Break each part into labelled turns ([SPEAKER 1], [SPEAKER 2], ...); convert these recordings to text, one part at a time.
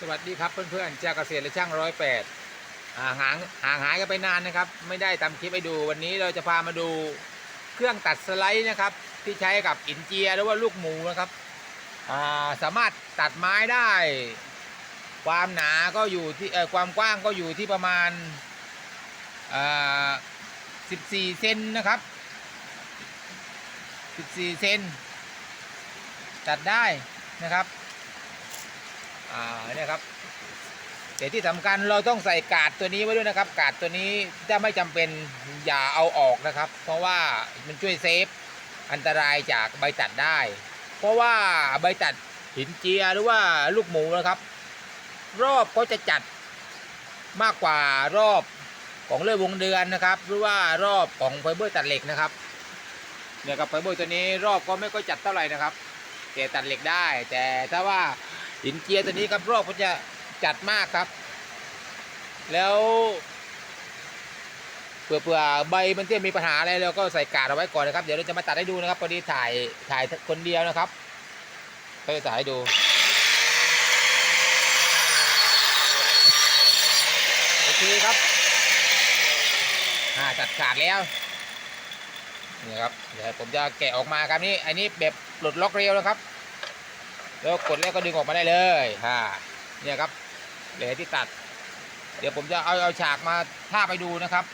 [SPEAKER 1] สวัสดีครับเพื่อนๆจากเกษตรและช่างร้อยแปดห่างห่างหายกันไปนานนะครับ ไม่ได้ทำคลิปให้ดูวันนี้เราจะพามาดูเครื่องตัดสไลด์นะครับ ที่ใช้กับอินเจียหรือว่าลูกหมูนะครับาสามารถตัดไม้ได้ ความหนาก็อยู่ที่ความกว้างก็อยู่ที่ประมาณา14 เซนนะครับ 14 เซนตัดได้นะครับ อ่าเนี่ยครับแต่ที่สำคัญเราต้องใส่กาดตัวนี้ไว้ด้วยนะครับ กาดตัวนี้ถ้าไม่จำเป็นอย่าเอาออกนะครับ เพราะว่ามันช่วยเซฟอันตรายจากใบตัดได้ เพราะว่าใบตัดหินเจียหรือว่าลูกหมูนะครับ รอบก็จะจัดมากกว่ารอบของเลื่อยวงเดือนนะครับ หรือว่ารอบของไฟเบอร์ตัดเหล็กนะครับเนี่ยกับไฟเบอร์ตัวนี้รอบก็ไม่ค่อยจัดเท่าไหร่นะครับแต่ตัดเหล็กได้ แต่ถ้าว่า หินเจียตัวนี้ครับรอบก็จะจัดมากครับ แล้วเผื่อเผื่อใบมันจะมีปัญหาอะไรเราก็ใส่กาดเอาไว้ก่อนนะครับ เดี๋ยวเราจะมาตัดให้ดูนะครับพอดีถ่ายถ่ายคนเดียวนะครับก็จะถ่ายให้ดูโอเคครับอ่าตัดขาดแล้วนี่ครับเดี๋ยวผมจะแกะออกมาครับนี่อันนี้แบบปลดล็อกเร็วนะครับ แล้วกดแล้วก็ดึงออกมาได้เลยฮ่าเนี่ยครับเหลยที่ตัด เดี๋ยวผมจะเอาเอาฉากมาท่าไปดูนะครับ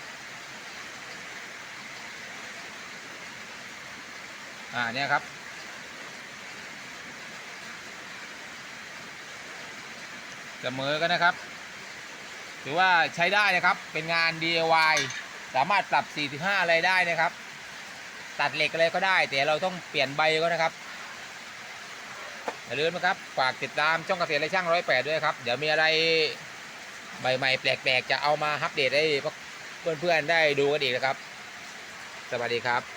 [SPEAKER 1] อ่าเนี่ยครับเสมอกันนะครับ ถือว่าใช้ได้นะครับเป็นงาน DIY สามารถปรับ 45 อะไรได้นะครับ ตัดเหล็กอะไรก็ได้ แต่เราต้องเปลี่ยนใบก็นะครับ อย่าลืมนะครับ ฝากติดตามช่องเกษตรและช่างร้อยแปดด้วยครับ เดี๋ยวมีอะไรใหม่ๆแปลกๆ จะเอามาอัปเดตให้เพื่อนๆได้ดูกันอีกนะครับ สวัสดีครับ